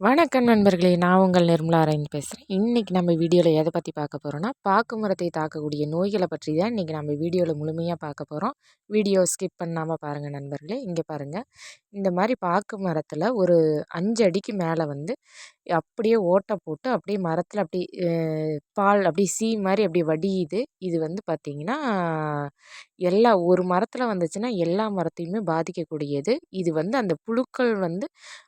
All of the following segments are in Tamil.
வணக்கம் நண்பர்களே நான் உங்கள் நிர்மலா அரவிந்த் பேசுகிறேன் இன்றைக்கி நம்ம வீடியோவில் எதை பற்றி பார்க்க போகிறோன்னா பாக்குமரத்தை தாக்கக்கூடிய நோய்களை பற்றி தான் இன்றைக்கி நம்ம வீடியோவில் முழுமையாக பார்க்க போகிறோம் வீடியோ ஸ்கிப் பண்ணாமல் பாருங்கள் நண்பர்களே இங்கே பாருங்கள் இந்த மாதிரி பாக்கு மரத்தில் ஒரு அஞ்சு அடிக்கு மேலே வந்து அப்படியே ஓட்டை போட்டு அப்படியே மரத்தில் அப்படி பால் அப்படியே சீ மாதிரி அப்படி வடியுது. இது வந்து பார்த்திங்கன்னா எல்லா ஒரு மரத்தில் வந்துச்சுன்னா எல்லா மரத்தையுமே பாதிக்கக்கூடியது. இது வந்து அந்த புழுக்கள் வந்து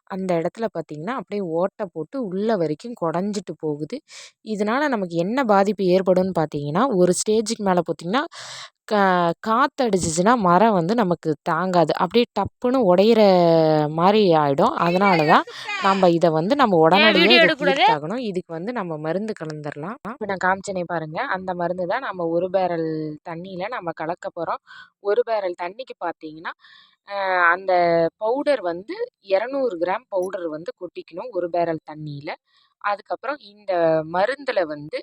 அந்த இடத்துல பார்த்திங்கன்னா அப்படியே ஓட்டை போட்டு உள்ளே வரைக்கும் குடஞ்சிட்டு போகுது. இதனால் நமக்கு என்ன பாதிப்பு ஏற்படும்னு பார்த்திங்கன்னா ஒரு ஸ்டேஜுக்கு மேலே பார்த்திங்கன்னா கா காற்றடிச்சிச்சின்னா மரம் வந்து நமக்கு தாங்காது. அப்படியே டப்புன்னு உடையிற மாதிரி ஆகிடும் அதனால தான் நம்ம இதை வந்து நம்ம உடனடியாக ஆகணும் இதுக்கு வந்து நம்ம மருந்து கலந்துடலாம் இப்போ நான் காமிச்சனே பாருங்கள் அந்த மருந்து தான் நம்ம ஒரு பேரல் தண்ணியில் நம்ம கலக்க போகிறோம் ஒரு பேரல் தண்ணிக்கு பார்த்தீங்கன்னா அந்த பவுடர் வந்து இரநூறு கிராம் பவுடர் வந்து கொட்டிக்கணும் ஒரு பேரல் தண்ணியில். அதுக்கப்புறம் இந்த மருந்தில் வந்து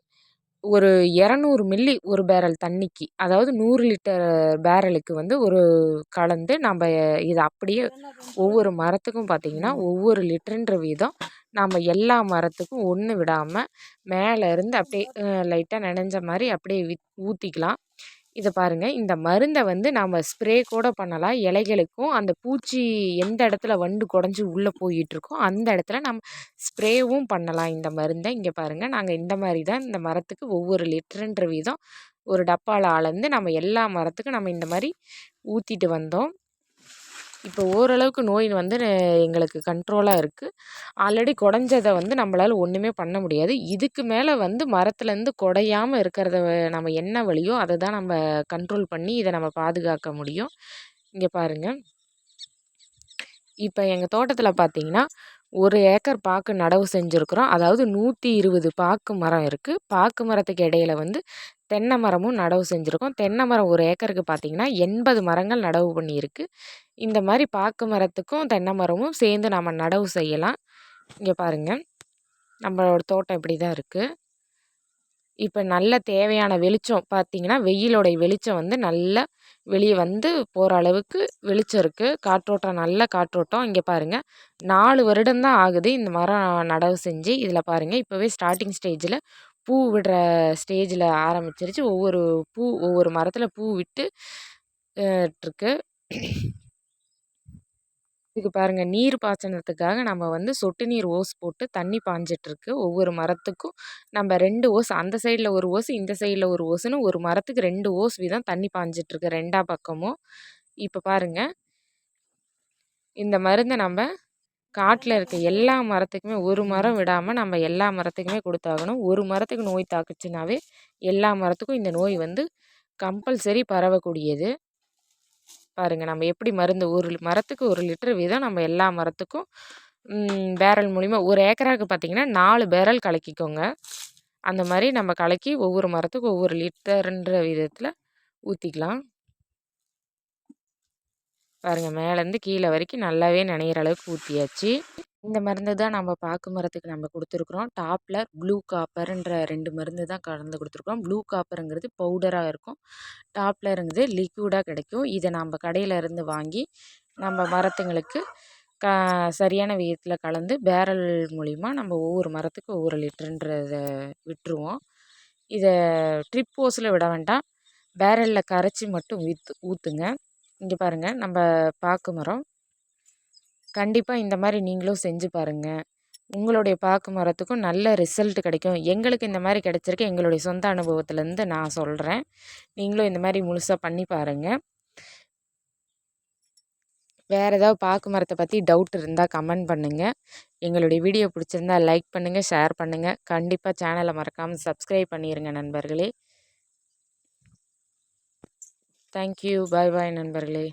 ஒரு இரநூறு மில்லி ஒரு பேரல் தண்ணிக்கு. அதாவது நூறு லிட்டர் பேரலுக்கு வந்து ஒரு கலந்து நம்ம இதை அப்படியே ஒவ்வொரு மரத்துக்கும் பார்த்திங்கன்னா ஒவ்வொரு லிட்டருன்ற வீதம் நம்ம எல்லா மரத்துக்கும் ஒன்று விடாமல் மேலே இருந்து அப்படியே லைட்டாக நனைஞ்ச மாதிரி அப்படியே ஊற்றிக்கலாம் இதை பாருங்கள் இந்த மருந்தை வந்து நாம் ஸ்ப்ரே கூட பண்ணலாம். இலைகளுக்கும் அந்த பூச்சி எந்த இடத்துல வண்டு குடஞ்சி உள்ளே போயிட்டுருக்கோ அந்த இடத்துல நம்ம ஸ்ப்ரேவும் பண்ணலாம் இந்த மருந்தை. இங்கே பாருங்கள் நாங்கள் இந்த மாதிரி தான் இந்த மரத்துக்கு ஒவ்வொரு லிட்டருன்ற வீதம் ஒரு டப்பாவில் அளந்து நம்ம எல்லா மரத்துக்கும் நம்ம இந்த மாதிரி ஊற்றிட்டு வந்தோம். இப்போ ஓரளவுக்கு நோய் வந்து எங்களுக்கு கண்ட்ரோலாக இருக்குது ஆல்ரெடி குடஞ்சதை வந்து நம்மளால் ஒன்றுமே பண்ண முடியாது. இதுக்கு மேலே வந்து மரத்துலேருந்து குடையாமல் இருக்கிறத நம்ம என்ன வழியோ அதை தான் நம்ம கண்ட்ரோல் பண்ணி இதை நம்ம பாதுகாக்க முடியும். இங்கே பாருங்கள் இப்போ எங்கள் தோட்டத்தில் பார்த்தீங்கன்னா ஒரு ஏக்கர் பாக்கு நடவு செஞ்சுருக்குறோம். அதாவது நூற்றி இருபது பாக்கு மரம் இருக்குது பாக்கு மரத்துக்கு இடையில வந்து தென்னை மரமும் நடவு செஞ்சுருக்கோம். தென்னை மரம் ஒரு ஏக்கருக்கு பார்த்திங்கன்னா எண்பது மரங்கள் நடவு பண்ணியிருக்கு. இந்த மாதிரி பாக்கு மரத்துக்கும் தென்னை மரமும் சேர்ந்து நம்ம நடவு செய்யலாம். இங்கே பாருங்கள் நம்மளோட தோட்டம் இப்படி தான் இருக்குது இப்போ நல்ல தேவையான வெளிச்சம் பார்த்திங்கன்னா வெயிலோடைய வெளிச்சம் வந்து நல்லா வெளியே வந்து போகிற அளவுக்கு வெளிச்சம் இருக்குது காற்றோட்டம் நல்ல காற்றோட்டம். இங்கே பாருங்கள் நாலு வருடம்தான் ஆகுது இந்த மரம் நடவு செஞ்சு. இதில் பாருங்கள் இப்போவே ஸ்டார்டிங் ஸ்டேஜில் பூ விடுற ஸ்டேஜில் ஆரம்பிச்சிருச்சு. ஒவ்வொரு பூ ஒவ்வொரு மரத்தில் பூ விட்டு இருக்கு. இதுக்கு பாருங்கள் நீர் பாய்ச்சனத்துக்காக நம்ம வந்து சொட்டு நீர் ஓஸ் போட்டு தண்ணி பாஞ்சிட்ருக்கு ஒவ்வொரு மரத்துக்கும் நம்ம ரெண்டு ஓஸ் அந்த சைடில் ஒரு ஓஸ் இந்த சைடில் ஒரு ஓஸுன்னு ஒரு மரத்துக்கு ரெண்டு ஓஸ் வீதம் தண்ணி பாஞ்சிட்ருக்கு ரெண்டா பக்கமும். இப்போ பாருங்கள் இந்த மருந்தை நம்ம காட்டில் இருக்க எல்லா மரத்துக்குமே ஒரு மரம் விடாமல் நம்ம எல்லா மரத்துக்குமே கொடுத்தாகணும். ஒரு மரத்துக்கு நோய் தாக்குச்சுனாவே எல்லா மரத்துக்கும் இந்த நோய் வந்து கம்பல்சரி பரவக்கூடியது. பாருங்கள் நம்ம எப்படி மருந்து ஒரு மரத்துக்கு ஒரு லிட்டர் வீதம் நம்ம எல்லா மரத்துக்கும் பேரல் மூலிமா ஒரு ஏக்கராவுக்கு பார்த்திங்கன்னா நாலு பேரல் கலக்கிக்கோங்க. அந்த மாதிரி நம்ம கலக்கி ஒவ்வொரு மரத்துக்கும் ஒவ்வொரு லிட்டருன்ற விதத்தில் ஊற்றிக்கலாம் பாருங்கள் மேலேருந்து கீழே வரைக்கும் நல்லாவே நினைகிற அளவுக்கு ஊற்றியாச்சு இந்த மருந்து தான் நம்ம பாக்கு மரத்துக்கு நம்ம கொடுத்துருக்குறோம். டாப்பில் ப்ளூ காப்பர்ன்ற ரெண்டு மருந்து தான் கலந்து கொடுத்துருக்கோம் ப்ளூ காப்பருங்கிறது பவுடராக இருக்கும். டாப்பில் இருந்தது லிக்விடாக கிடைக்கும். இதை நம்ம கடையில் இருந்து வாங்கி நம்ம மரத்துங்களுக்கு க சரியான விதத்தில் கலந்து பேரல் மூலிமா நம்ம ஒவ்வொரு மரத்துக்கு ஒவ்வொரு லிட்டருன்றதை விட்டுருவோம். இதை ட்ரிப் ஓஸில் விட வேண்டாம். பேரலில் கரைச்சி மட்டும் ஊற்று ஊற்றுங்க இங்கே பாருங்கள் நம்ம பாக்கு மரம் கண்டிப்பாக இந்த மாதிரி நீங்களும் செஞ்சு பாருங்கள் உங்களுடைய பாக்கு மரத்துக்கும் நல்ல ரிசல்ட் கிடைக்கும். எங்களுக்கு இந்த மாதிரி கிடச்சிருக்கு. எங்களுடைய சொந்த அனுபவத்துலேருந்து நான் சொல்கிறேன் நீங்களும் இந்த மாதிரி முழுசாக பண்ணி பாருங்கள் வேறு ஏதாவது பாக்கு மரத்தை பற்றி டவுட் இருந்தால் கமெண்ட் பண்ணுங்கள் எங்களுடைய வீடியோ பிடிச்சிருந்தா லைக் பண்ணுங்கள் ஷேர் பண்ணுங்கள் கண்டிப்பாக சேனலை மறக்காமல் சப்ஸ்கிரைப் பண்ணிடுங்க நண்பர்களே. தேங்க்யூ பாய் பாய் நண்பர்களே.